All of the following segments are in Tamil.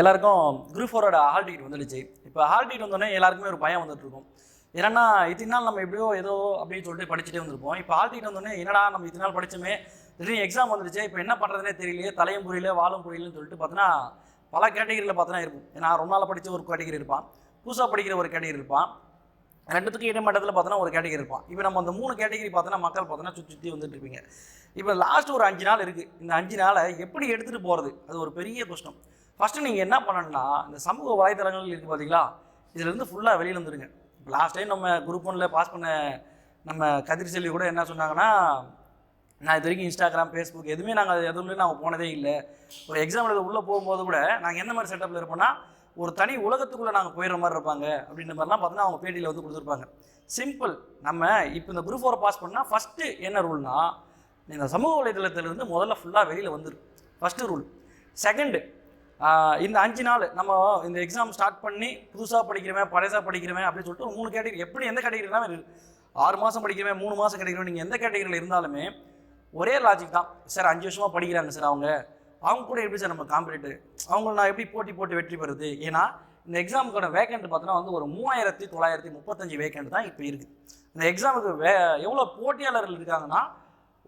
எல்லாருக்கும் குரூப் ஃபோரோட ஹால் டிக்கெட் வந்துடுச்சு. இப்போ ஹால் டிக்கெட் வந்தோடனே எல்லாருக்குமே ஒரு பயம் வந்துட்டு இருக்கும். ஏன்னா இத்தனை நாள் நம்ம எப்படியோ ஏதோ அப்படின்னு சொல்லிட்டு படிச்சுட்டே வந்திருப்போம் இப்போ ஹால் டிக்கெட் வந்தோடனே என்னடா நம்ம இத்தனை நாள் படித்தோமே திடீர்னு எக்ஸாம் வந்துடுச்சு இப்போ என்ன பண்ணுறதுனே தெரியலையே தலையும் புரியல வாழும் புரியலன்னு சொல்லிட்டு பார்த்தோன்னா பல கேட்டகரியில் பார்த்தோன்னா இருக்கும். ஏன்னா ரொம்ப நாள் படித்த ஒரு கேட்டகரி இருப்பான். புதுசாக படிக்கிற ஒரு கேட்டகரி இருப்பான். ரெண்டுத்துக்கும் இடைமட்டத்தில் பார்த்தோன்னா ஒரு கேட்டகரி இருப்பான். இப்போ நம்ம அந்த மூணு கேட்டகரி பார்த்தோன்னா மக்கள் பார்த்தோன்னா சுற்றி சுற்றி வந்துட்டு இருப்பீங்க. இப்போ லாஸ்ட் ஒரு அஞ்சு நாள் இருக்குது இந்த அஞ்சு நாளை எப்படி எடுத்துகிட்டு போகிறது அது ஒரு பெரிய கஷ்டம் ஃபஸ்ட்டு நீங்கள் என்ன பண்ணணும்னா இந்த சமூக வலைதளங்கள் இருக்குது பார்த்தீங்களா இதுலேருந்து ஃபுல்லாக வெளியில் வந்துருங்க. இப்போ லாஸ்ட் டைம் நம்ம குரூப் ஒன்றில் பாஸ் பண்ண நம்ம கதிர் செல்வி கூட என்ன சொன்னாங்கன்னா நான் இது வரைக்கும் இன்ஸ்டாகிராம் ஃபேஸ்புக் எதுவுமே நாங்கள் எதுவுமே நாங்கள் போனதே இல்லை. ஒரு எக்ஸாம் எழுத உள்ளே போகும்போது கூட நாங்கள் எந்த மாதிரி செட்டப்பில் இருப்போம்னா ஒரு தனி உலகத்துக்குள்ளே நாங்கள் போயிடுற மாதிரி இருப்பாங்க அப்படின்ற மாதிரிலாம் பார்த்தீங்கன்னா அவங்க பேட்டியில் வந்து கொடுத்துருப்பாங்க. சிம்பிள் நம்ம இப்போ இந்த குரூப் ஃபோரை பாஸ் பண்ணால் ஃபஸ்ட்டு என்ன ரூல்னா இந்த சமூக வலைதளத்திலிருந்து முதல்ல ஃபுல்லாக வெளியில் வந்துடும் ஃபஸ்ட்டு ரூல் செகண்டு இந்த அஞ்சு நாள் நம்ம இந்த எக்ஸாம் ஸ்டார்ட் பண்ணி புதுசாக படிக்கிறவன் பழசாக படிக்கிறவன் அப்படின்னு சொல்லிட்டு ஒரு மூணு கேட்டகரி எப்படி எந்த கேட்டகரினா இருக்கு ஆறு மாதம் படிக்கிறவன் மூணு மாதம் கிடைக்கிறவன் நீங்கள் எந்த கேட்டகரியில் இருந்தாலுமே ஒரே லாஜிக் தான். சார் அஞ்சு வருஷமாக படிக்கிறாங்க சார் அவங்க. அவங்க கூட எப்படி சார் நம்ம காம்படிட்டு அவங்க நான் எப்படி போட்டி போட்டு வெற்றி பெறுது ஏன்னா இந்த எக்ஸாமுக்கான வேக்கண்ட் பார்த்தோன்னா வந்து ஒரு மூவாயிரத்தி தொள்ளாயிரத்தி முப்பத்தஞ்சு வேக்கண்ட் தான் இப்போ இருக்குது இந்த எக்ஸாமுக்கு வே எவ்வளோ போட்டியாளர்கள் இருக்காங்கன்னா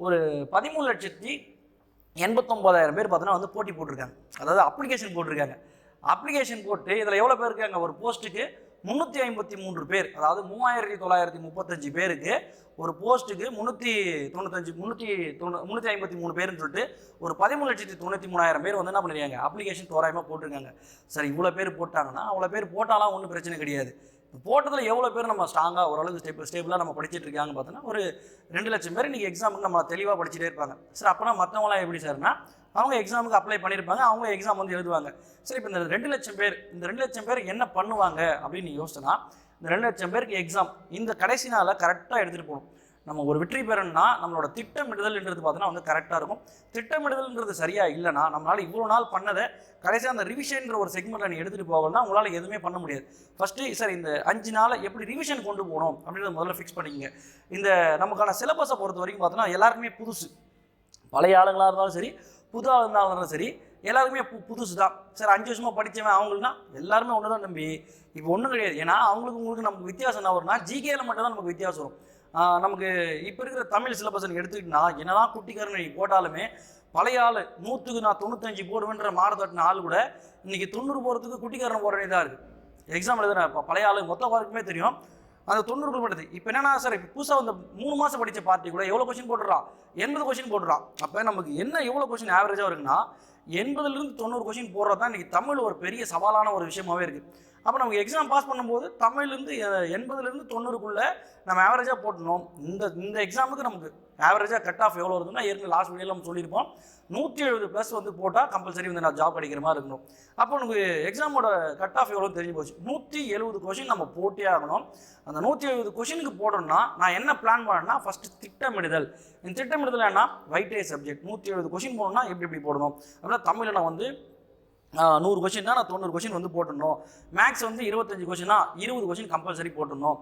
ஒரு பதிமூணு லட்சத்தி எண்பத்தொம்போதாயிரம் பேர் பார்த்தோன்னா வந்து போட்டி போட்டிருக்காங்க. அதாவது அப்ளிகேஷன் போட்டிருக்காங்க. அப்ளிகேஷன் போட்டு இதில் எவ்வளோ பேர் இருக்காங்க? ஒரு போஸ்ட்டுக்கு முந்நூற்றி ஐம்பத்தி மூன்று பேர். அதாவது மூவாயிரத்தி தொள்ளாயிரத்தி முப்பத்தஞ்சு பேருக்கு ஒரு போஸ்ட்டுக்கு முந்நூற்றி தொண்ணூத்தஞ்சு முந்நூற்றி தொண்ணூ முந்நூற்றி ஐம்பத்தி மூணு பேர்னு சொல்லிட்டு ஒரு பதிமூணு லட்சத்தி தொண்ணூற்றி மூணாயிரம் பேர் வந்து என்ன பண்ணிருக்காங்க? அப்ளிகேஷன் தோராயமாக போட்டிருக்காங்க. சரி இவ்வளோ பேர் போட்டாங்கன்னா அவ்வளோ பேர் போட்டாலாம் ஒன்றும் பிரச்சனை கிடையாது. போட்டதில் எவ்வளோ பேர் நம்ம ஸ்ட்ராங்காக ஓரளவுக்கு ஸ்டேபிள் ஸ்டேபிளாக நம்ம படிச்சிட்டு இருக்காங்க பார்த்தோன்னா ஒரு ரெண்டு லட்சம் பேர் இன்றைக்கி எக்ஸாமுக்கு நம்ம தெளிவாக படிச்சுட்டே இருப்பாங்க. சார் அப்போனா மற்றவங்களாம் எப்படி சார்னா அவங்க எக்ஸாமுக்கு அப்ளை பண்ணியிருப்பாங்க அவங்க எக்ஸாம் வந்து எழுதுவாங்க. சரி இப்போ இந்த ரெண்டு லட்சம் பேர் இந்த ரெண்டு லட்சம் பேர் என்ன பண்ணுவாங்க அப்படின்னு நீ இந்த ரெண்டு லட்சம் பேருக்கு எக்ஸாம் இந்த கடைசி நாளில் கரெக்டாக எடுத்துகிட்டு போகணும். நம்ம ஒரு வெற்றி பெறணும்னா நம்மளோட திட்டமிடுதல்ன்றது பார்த்தோன்னா வந்து கரெக்டாக இருக்கும். திட்டமிடுதல்ன்றது சரியாக இல்லைனா நம்மளால் இவ்வளோ நாள் பண்ணதை கடைசியாக அந்த ரிவிஷன்ற ஒரு செக்மெண்ட்டில் நீ எடுத்துகிட்டு போகலன்னா உங்களால் எதுவுமே பண்ண முடியாது. ஃபஸ்ட்டு சார் இந்த அஞ்சு நாளை எப்படி ரிவிஷன் கொண்டு போகணும் அப்படின்றத முதல்ல ஃபிக்ஸ் பண்ணிக்கங்க. இந்த நமக்கான சிலபஸை பொறுத்த வரைக்கும் பார்த்தோன்னா எல்லாருக்குமே புதுசு. பழைய ஆளுங்களாக இருந்தாலும் சரி புது ஆளுங்களாக இருந்தாலும் சரி எல்லாருக்குமே பு புதுசு தான் சார் அஞ்சு வருஷமாக படித்தவன் அவங்களுக்குனா எல்லாருமே ஒன்று தான் நம்பி இப்போ ஒன்றும் கிடையாது. ஏன்னா அவங்களுக்கு உங்களுக்கு நமக்கு வித்தியாசம் என்ன வரும்னா ஜிகேயில் மட்டும் தான் நமக்கு வித்தியாசம் வரும். நமக்கு இப்போ இருக்கிற தமிழ் சிலபஸ் நீ எடுத்துக்கிட்டா என்னதான் குட்டிக்காரன் போட்டாலுமே பழைய ஆள் நூற்றுக்கு நான் தொண்ணூத்தஞ்சு போடுவேன்ற மாறு தட்டின ஆள் கூட இன்னைக்கு தொண்ணூறு போகிறதுக்கு குட்டிக்காரன் போட வேண்டியதாக இருக்குது எக்ஸாம் எழுதுன இப்போ பழைய ஆள் மொத்த பார்க்குமே தெரியும். அந்த தொண்ணூறு படுது இப்போ என்னன்னா சார் இப்போ புதுசாக அந்த மூணு மாதம் படித்த பார்ட்டி கூட எவ்வளோ கொஷின் போட்டுறான் எண்பது கொஷின் போட்டுறான் அப்போ நமக்கு என்ன எவ்வளோ கொஷின் ஆவரேஜாக இருக்குன்னா எண்பதுலேருந்து தொண்ணூறு கொஷின் போடுறது தான் இன்றைக்கி தமிழ் ஒரு பெரிய சவாலான ஒரு விஷயமாவே இருக்குது அப்போ நமக்கு எக்ஸாம் பாஸ் பண்ணும்போது தமிழ்லேருந்து எண்பதுலேருந்து தொண்ணூறுக்குள்ளே நம்ம ஆவரேஜாக போட்டணும் இந்த இந்த எக்ஸாமுக்கு நமக்கு ஆவரேஜாக கட் ஆஃப் எவ்வளோ இருக்குன்னா ஏற்கனவே லாஸ்ட் வீடியோவில் நம்ம சொல்லியிருப்போம். நூற்றி எழுபது ப்ளஸ் வந்து போட்டால் கம்பல்சரி வந்து நான் ஜாப் கிடைக்கிற மாதிரி இருக்கணும். அப்போ உனக்கு எக்ஸாமோட கட் ஆஃப் எவ்வளோ தெரிஞ்சு போச்சு. நூற்றி எழுபது கொஷின் நம்ம போட்டே ஆகணும். அந்த நூற்றி எழுபது கொஷினுக்கு போடணும்னா நான் என்ன பிளான் பண்ணேன்னா ஃபஸ்ட்டு திட்டமிடுதல். இந்த திட்டமிடுதல் என்ன வைட்டே சப்ஜெக்ட் நூற்றி எழுபது கொஷின் போடணும்னா எப்படி எப்படி போடணும்? அப்படின்னா தமிழில் நான் வந்து நூறு கொஷின்னா நான் தொண்ணூறு கொஷின் வந்து போட்டுடணும் மேக்ஸ் வந்து இருபத்தஞ்சு கொஷினா இருபது கொஷின் கம்பல்சரி போட்டுடணும்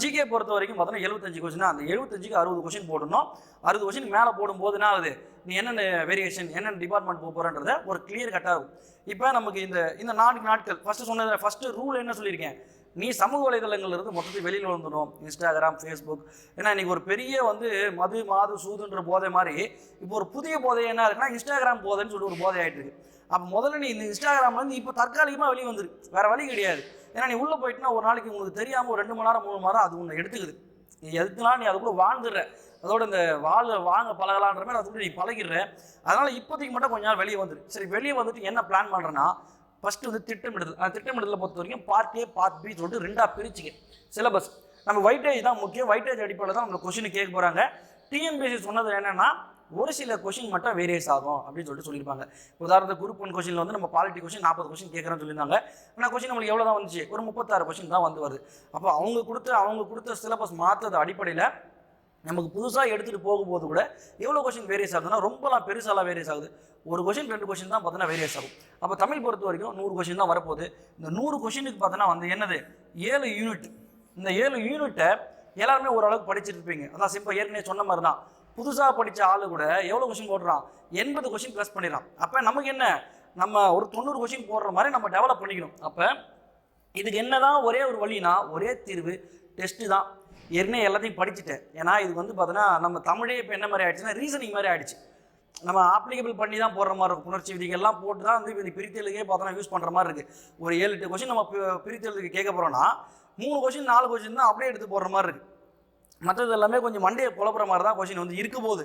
ஜிகே பொறுத்த வரைக்கும் பார்த்தோன்னா எழுபத்தஞ்சு கொஷினா அந்த எழுபத்தஞ்சுக்கு அறுபது கொஷின் போடணும் அறுபது கொஷின் மேலே போடும்போது என்ன ஆகுது? நீ என்னென்ன வேரியேஷன் என்னென்ன டிபார்ட்மெண்ட் போக போகிறன்றத ஒரு கிளியர் கட்டாகும் இப்போ நமக்கு இந்த இந்த நான்கு நாட்கள் ஃபஸ்ட்டு சொன்னது ஃபஸ்ட்டு ரூல் என்ன சொல்லியிருக்கேன்? நீ சமூக வலைதளங்கள்லேருந்து மொத்தத்தில் வெளியில் வந்துடும் இன்ஸ்டாகிராம் ஃபேஸ்புக் ஏன்னா இன்றைக்கி ஒரு பெரிய வந்து மது மாது சூதுன்ற போதை மாதிரி இப்போ ஒரு புதிய போதை என்ன இருக்குன்னா இன்ஸ்டாகிராம் போதைன்னு சொல்லிட்டு ஒரு போதை ஆகிட்டு இருக்கு. அப்போ முதல்ல நீ இந்த இன்ஸ்டாகிராம்லேருந்து இப்போ தற்காலிகமாக வெளியே வந்துரு. வேறு வழி கிடையாது. ஏன்னா நீ உள்ளே போயிட்டுனா ஒரு நாளைக்கு உங்களுக்கு தெரியாமல் ஒரு ரெண்டு மணி நேரம் மூணு மணி நேரம் அது உன்னை எடுத்துக்குது. நீ எதுக்குனாலும் நீ அதுக்குள்ள வாழ்ந்துடுற. அதோட இந்த வாழ வாங்க பழகலான்ற மாதிரி கூட நீ பழகிடுற. அதனால் இப்போதைக்கு மட்டும் கொஞ்ச நாள் வெளியே வந்துரு. சரி வெளியே வந்துட்டு என்ன பிளான் பண்ணுறேன்னா ஃபர்ஸ்ட் வந்து திட்டமிடுதல். அந்த திட்டமிடுதலை பொறுத்த வரைக்கும் பார்ட் ஏ பார்ட் பி சொல்லிட்டு ரெண்டாக பிரிச்சுக்க. சிலபஸ் நம்ம வைட்டேஜ் தான் முக்கியம். வைட்டேஜ் அடிப்படையில் தான் நம்ம கொஷின் கேட்க போகிறாங்க டிஎன்பிஎஸ்சி சொன்னது என்னென்னா ஒரு சில கொஷின் மட்டும் வேரியஸ் ஆகும் அப்படின்னு சொல்லிட்டு சொல்லியிருப்பாங்க. உதாரணத்துக்கு குரூப் ஒன் கொஷினில் வந்து நம்ம பாலிட்டி கொஷின் நாற்பது கொஷின் கேட்குறேன்னு சொல்லியிருந்தாங்க. ஆனால் கொஷின் நம்மளுக்கு எவ்வளோ தான் வந்துச்சு? ஒரு முப்பத்தாறு கொஷின் தான் வந்து வருது. அப்போ அவங்க கொடுத்த அவங்க கொடுத்த சிலபஸ் மாற்றுறது அடிப்படையில் நமக்கு புதுசாக எடுத்துகிட்டு போகும்போது கூட எவ்வளோ கொஷின் வேரியஸ் ஆகுதுன்னா ரொம்பலாம் பெருசாலாம் வேரியஸ் ஆகுது. ஒரு கொஷின் ரெண்டு கொஷின் தான் பார்த்தோன்னா வேரியஸ் ஆகும். அப்போ தமிழ் பொறுத்த வரைக்கும் நூறு கொஷின் தான் வரப்போகுது. இந்த நூறு கொஷினுக்கு பார்த்தோன்னா வந்து என்னது? ஏழு யூனிட் இந்த ஏழு யூனிட்டை எல்லாருமே ஓரளவுக்கு படிச்சிருப்பீங்க அதான் சிம்பிள் ஏற்கனவே சொன்ன மாதிரி தான் புதுசாக படித்த ஆள் கூட எவ்வளோ கொஷின் போடுறான்? எண்பது கொஷின் ப்ளஸ் பண்ணிடுறான். அப்போ நமக்கு என்ன? நம்ம ஒரு தொண்ணூறு கொஷின் போடுற மாதிரி நம்ம டெவலப் பண்ணிக்கணும். அப்போ இதுக்கு என்ன தான் ஒரே ஒரு வழினா ஒரே தீர்வு டெஸ்ட்டு தான். ஏற்கனவே எல்லாத்தையும் படிச்சுட்டேன். ஏன்னா இது வந்து பார்த்தோன்னா நம்ம தமிழே இப்போ என்ன மாதிரி ஆயிடுச்சுன்னா ரீசனிங் மாதிரி ஆயிடுச்சு. நம்ம அப்ளிகபிள் பண்ணி தான் போடுற மாதிரி இருக்கும். புணர்ச்சி விதிகள்லாம் போட்டு தான் வந்து இது பிரித்தெழுதுக்கே பார்த்தோன்னா யூஸ் பண்ணுற மாதிரி இருக்குது ஒரு ஏழு எட்டு கொஷின் நம்ம பிரித்தெழுதுக்கு கேட்க போகிறோன்னா மூணு கொஷின் நாலு கொஷின் தான் அப்படியே எடுத்து போடுற மாதிரி இருக்குது மற்றது எல்லாமே கொஞ்சம் மண்டையை குழப்புற மாதிரி தான் கொஷின் வந்து இருக்க போகுது.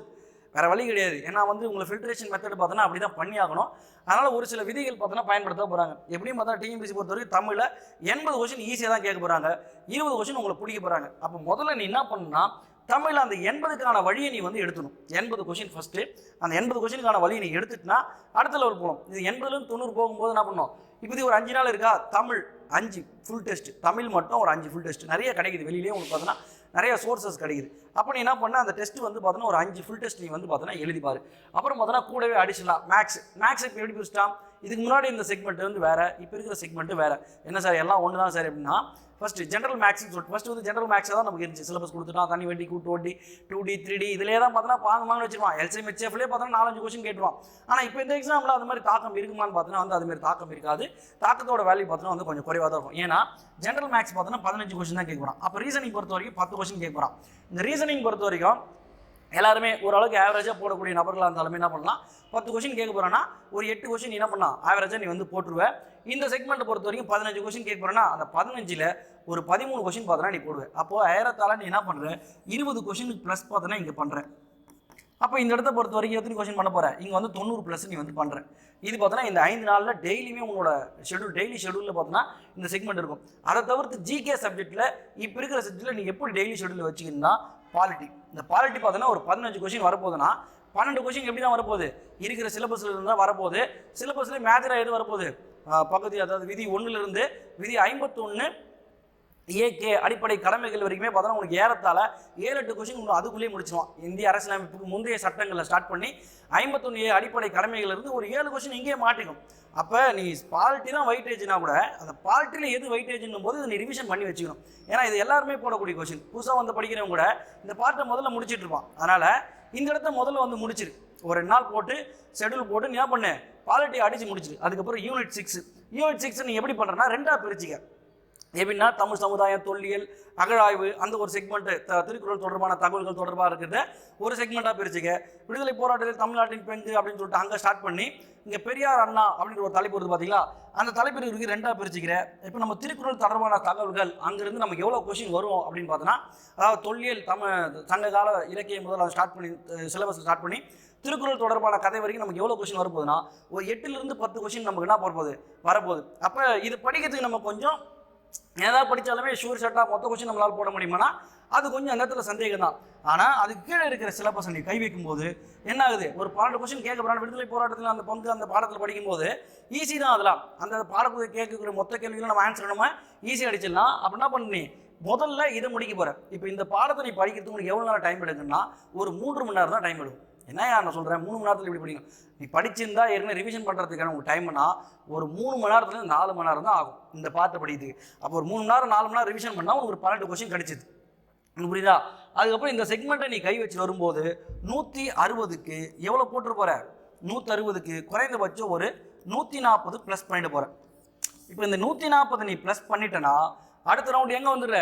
வேற வழி கிடையாது. ஏன்னா வந்து உங்களை ஃபில்ட்ரேஷன் மெத்தட் பார்த்தோன்னா அப்படி தான் பண்ணி ஆகணும் அதனால் ஒரு சில விதிகள் பார்த்தோன்னா பயன்படுத்த போகிறாங்க எப்படியும் பார்த்தா டிஎம்பிசி பொறுத்த வரைக்கும் தமிழில் எண்பது கொஷின் ஈஸியாக தான் கேட்க போகிறாங்க இருபது கொஷின் உங்களை பிடிக்க போகிறாங்க அப்போ முதல்ல நீ என்ன பண்ணணும்னா தமிழில் அந்த எண்பதுக்கான வழியை நீ வந்து எடுத்துணும் எண்பது கொஷின் ஃபஸ்ட்டு அந்த எண்பது கொஷினுக்கான வழியை நீ எடுத்துட்டுனா அடுத்த லெவல் போகணும். இது எண்பதுலேருந்து தொண்ணூறு போகும்போது என்ன பண்ணணும்? இப்போ இது ஒரு அஞ்சு நாள் இருக்கா? தமிழ் அஞ்சு ஃபுல் டெஸ்ட் தமிழ் மட்டும் ஒரு அஞ்சு ஃபுல் டெஸ்ட் நிறைய கிடைக்குது. வெளியிலேயே உங்களுக்கு பார்த்தோன்னா நிறைய சோர்சஸ் கிடைக்குது. அப்போ நீ என்ன பண்ண? அந்த டெஸ்ட் வந்து பார்த்தோன்னா ஒரு அஞ்சு ஃபுல் டெஸ்ட் நீ வந்து பார்த்தோன்னா எழுதிப்பார் அப்புறம் பார்த்தோன்னா கூடவே அடிஷனலாக மேக்ஸ் மேக்ஸ் இப்போ எப்படி பிரிச்சிட்டான்? இதுக்கு முன்னாடி இந்த செக்மெண்ட் வந்து வேறு இப்போ இருக்கிற செக்மெண்ட்டு வேறு. என்ன சார் எல்லாம் ஒன்று தான் சார் எப்படின்னா ஃபர்ஸ்ட் ஜென்ரல் மேக்ஸ் சொல்லிட்டு ஃபஸ்ட்டு வந்து ஜென்ரல் மேக்ஸாக தான் நமக்கு இருந்துச்சு. சிலபஸ் கொடுத்துட்டா தனி வட்டி கூட்டு வட்டி டூ டி த்ரீ டி இதிலே தான் பார்த்தோன்னா பாங்க வாங்க வச்சிருவான் எல்சிஎம் ஹெச்எஃப்லேயே பார்த்தோன்னா நாலஞ்சு கொஸ்டின் கேட்டுருவான். ஆனால் இப்போ இந்த எக்ஸாமில் அது மாதிரி தாக்கம் இருக்குமான்னு பார்த்தோன்னா வந்து அது மாதிரி தாக்கம் இருக்காது. தாக்கத்தோட வேல்யூ பார்த்தோன்னா வந்து கொஞ்சம் குறைவாக தான் இருக்கும். ஏன்னா ஜென்ரல் மேக்ஸ் பார்த்தோன்னா பதினஞ்சு கொஸ்டின் தான் கேட்குறான் அப்போ ரீசனிங் பொறுத்த வரைக்கும் பத்து கொஸ்டின் கேட்குறான் இந்த ரீசன் ரீசனிங் பொறுத்த வரைக்கும் எல்லாருமே ஓரளவுக்கு ஆவரேஜாக போடக்கூடிய நபர்களாக இருந்தாலுமே என்ன பண்ணலாம்? பத்து கொஷின் கேட்க போகிறேன்னா ஒரு எட்டு கொஷின் என்ன பண்ணலாம்? ஆவரேஜாக நீ வந்து போட்டுருவ. இந்த செக்மெண்ட் பொறுத்த வரைக்கும் பதினஞ்சு கொஷின் கேட்க போகிறேன்னா அந்த பதினஞ்சில் ஒரு பதிமூணு கொஷின் பார்த்தோன்னா நீ போடுவ. அப்போ ஆயிரத்தால நீ என்ன பண்ணுற இருபது கொஷின் ப்ளஸ் பார்த்தோன்னா இங்கே பண்ணுறேன் அப்போ இந்த இடத்த பொறுத்த வரைக்கும் எத்தனை கொஷின் பண்ண போகிறேன் இங்கே வந்து தொண்ணூறு ப்ளஸ் நீ வந்து பண்ணுறேன் இது பார்த்தோன்னா இந்த ஐந்து நாளில் டெய்லியுமே உங்களோட ஷெடியூல் டெய்லி ஷெடியூலில் பார்த்தோன்னா இந்த செக்மெண்ட் இருக்கும். அதை தவிர்த்து ஜிகே சப்ஜெக்ட்டில் இப்போ இருக்கிற சப்ஜெக்ட்டில் நீ எப்படி டெய்லி ஷெடியூல் வச்சுக்கணும்னா பாலிட்டி இந்த பாலிட்டி பார்த்தோன்னா ஒரு பதினஞ்சு கொஸ்டின் வரப்போகுதுன்னா பன்னெண்டு கொஸ்டின் எப்படி தான் வரப்போகுது? இருக்கிற சிலபஸில் இருந்தால் தான் வரப்போகுது. சிலபஸில் மேஜராக எது வரப்போகுது? பகுதி அதாவது விதி ஒன்றுலேருந்து விதி ஐம்பத்தொன்று ஏகே அடிப்படை கடமைகள் வரைக்குமே பார்த்தோன்னா உங்களுக்கு ஏறத்தால ஏழு எட்டு கொஸ்டின் உங்களுக்கு அதுக்குள்ளேயே முடிச்சிடும் இந்திய அரசியலமைப்புக்கு முந்தைய சட்டங்களை ஸ்டார்ட் பண்ணி ஐம்பத்தொன்று அடிப்படை கடமைகள் இருந்து ஒரு ஏழு கொஸ்டின் இங்கேயே மாட்டிக்கும் அப்போ நீ பாலிட்டி தான் வெயிட்டேஜ்னா கூட அந்த பாலிட்டியில் எது வெயிட்டேஜ்னும் போது நீ ரிவிஷன் பண்ணி வச்சுக்கணும். ஏன்னா இது எல்லாருமே போடக்கூடிய கொஸ்டின் புதுசாக வந்து படிக்கிறவங்க கூட இந்த பாட்டை முதல்ல முடிச்சிட்டு இருப்பான். அதனால் இந்த இடத்த முதல்ல வந்து முடிச்சிரு. ஒரு ரெண்டு நாள் போட்டு ஷெடியூல் போட்டு நீ என்ன பண்ணு? பாலிட்டி அடிச்சு முடிச்சிரு. அதுக்கப்புறம் யூனிட் சிக்ஸ் யூனிட் சிக்ஸ் நீ எப்படி பண்ணுறனா ரெண்டாக பிரிச்சுக்க. எப்படின்னா தமிழ் சமுதாயம் தொல்லியல் அகழாய்வு அந்த ஒரு செக்மெண்ட்டு திருக்குறள் தொடர்பான தகவல்கள் தொடர்பாக இருக்கிற ஒரு செக்மெண்ட்டாக பிரிச்சுக்க. விடுதலை போராட்டத்தில் தமிழ்நாட்டின் பெண்கு அப்படின்னு சொல்லிட்டு அங்கே ஸ்டார்ட் பண்ணி இங்கே பெரியார் அண்ணா அப்படின்ற ஒரு தலைப்பு வருது பார்த்தீங்களா அந்த தலைப்பு இருக்கு ரெண்டாக பிரிச்சுக்கிறேன் இப்போ நம்ம திருக்குறள் தொடர்பான தகவல்கள் அங்கேருந்து நமக்கு எவ்வளோ கொஷின் வரும் அப்படின்னு பார்த்தோன்னா அதாவது தொல்லியல் தமிழ் சங்ககால இலக்கியம் முதல் அதை ஸ்டார்ட் பண்ணி சிலபஸ் ஸ்டார்ட் பண்ணி திருக்குறள் தொடர்பான கதை வரைக்கும் நமக்கு எவ்வளோ கொஷின் வரப்போகுதுன்னா ஒரு எட்டுலேருந்து பத்து கொஷின் நமக்கு என்ன போகிறது வரப்போகுது. அப்போ இது படிக்கிறதுக்கு நம்ம கொஞ்சம் ஏதாவது படித்தாலுமே ஷூர் ஷர்ட்டாக மொத்த கொஸ்டின் நம்மளால் போட முடியுமானா அது கொஞ்சம் அந்த இடத்துல சந்தேகம் தான். ஆனால் அது கீழே இருக்கிற சிலபஸ் நீ கை வைக்கும்போது என்ன ஆகுது? ஒரு பன்னெண்டு கொஸ்டின் கேட்க போகிறாங்க விடுதலை போராட்டத்தில் அந்த பங்கு அந்த பாடத்தில் படிக்கும்போது ஈஸி தான் அதெல்லாம். அந்த பாடத்தை கேட்கக்கூடிய மொத்த கேள்விகளும் நம்ம ஆன்சர் நம்ம ஈஸியாக அடிச்சிடலாம். அப்போ என்ன பண்ணி? முதல்ல இதை முடிக்க போகிற இப்போ இந்த பாடத்தை நீ படிக்கிறதுக்கு உனக்கு எவ்வளோ நேரம் டைம் எடுக்குன்னா ஒரு மூன்று மணி நேரம் தான் டைம் எடுக்கும். என்ன நான் சொல்கிறேன் மூணு மணி நேரத்தில் இப்படி படிக்கணும். நீ படிச்சிருந்தா ஏற்கனவே ரிவிஷன் பண்ணுறதுக்கான உங்கள் டைம்னா ஒரு மூணு மணி நேரத்துல நாலு மணி நேரம் தான் ஆகும் இந்த பாட்டு படிக்கிறதுக்கு. அப்போ ஒரு மூணு மணி நேரம் நாலு மணி நேரம் ரிவிஷன் பண்ணால் உங்களுக்கு ஒரு பன்னெண்டு கொஸ்டின் கிடைச்சிது உனக்கு புரியுதா? அதுக்கப்புறம் இந்த செக்மெண்ட்டை நீ கை வச்சு வரும்போது நூற்றி அறுபதுக்கு எவ்வளோ போட்டு போகிற நூற்றி அறுபதுக்கு குறைந்தபட்சம் ஒரு நூற்றி நாற்பது ப்ளஸ் பண்ணிட்டு போகிறேன் இப்போ இந்த நூற்றி நாற்பது நீ ப்ளஸ் பண்ணிட்டேன்னா அடுத்த ரவுண்ட் எங்கே வந்துடுற?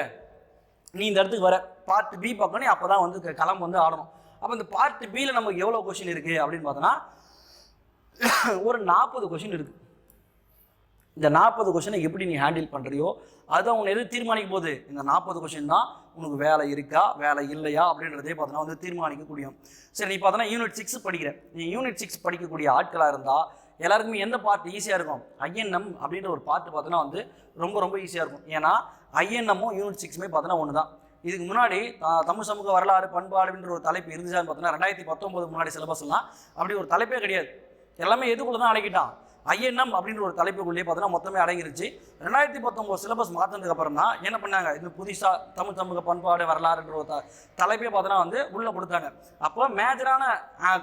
நீ இந்த இடத்துக்கு வர. பார்ட் பி பார்க்கணும் அப்போ தான் வந்து க- களம் வந்து ஆடணும். அப்போ இந்த பார்ட் பியில் நமக்கு எவ்வளோ கொஷின் இருக்குது அப்படின்னு பார்த்தோன்னா ஒரு நாற்பது கொஷின் இருக்குது இந்த நாற்பது கொஷினை எப்படி நீ ஹேண்டில் பண்ணுறியோ அதை உன்னை எது தீர்மானிக்க போகுது? இந்த நாற்பது கொஷின் தான் உனக்கு வேலை இருக்கா வேலை இல்லையா அப்படின்றதே பார்த்தோன்னா வந்து தீர்மானிக்கக்கூடியும் சரி நீ பார்த்தோன்னா யூனிட் சிக்ஸ் படிக்கிறேன் நீ யூனிட் சிக்ஸ் படிக்கக்கூடிய ஆட்களாக இருந்தால் எல்லாருக்குமே எந்த பார்ட் ஈஸியாக இருக்கும்? ஐஎன்எம் அப்படின்ற ஒரு பார்ட் பார்த்தோன்னா வந்து ரொம்ப ரொம்ப ஈஸியாக இருக்கும். ஏன்னா ஐஎன்எம்மும் யூனிட் சிக்ஸுமே பார்த்தோன்னா ஒன்று தான் இதுக்கு முன்னாடி தமிழ் சமூக வரலாறு பண்பாடு அப்படின்ற ஒரு தலைப்பு இருந்துச்சான்னு பார்த்தோன்னா ரெண்டாயிரத்தி பத்தொம்போது முன்னாடி சிலபஸ்லாம் அப்படி ஒரு தலைப்பே கிடையாது. எல்லாமே எதுக்குள்ள தான் அடக்கிட்டான் ஐஎன்எம் அப்படின்ற ஒரு தலைப்புக்குள்ளேயே பார்த்தோன்னா மொத்தமே அடங்கிருச்சு. ரெண்டாயிரத்தி பத்தொம்போது சிலபஸ் மாற்றினதுக்கு அப்புறம் தான் என்ன பண்ணாங்க? இந்த புதுசாக தமிழ் சமூக பண்பாடு வரலாறுன்ற ஒரு த- தலைப்பே பார்த்தோன்னா வந்து உள்ளே கொடுத்தாங்க. அப்போ மேஜரான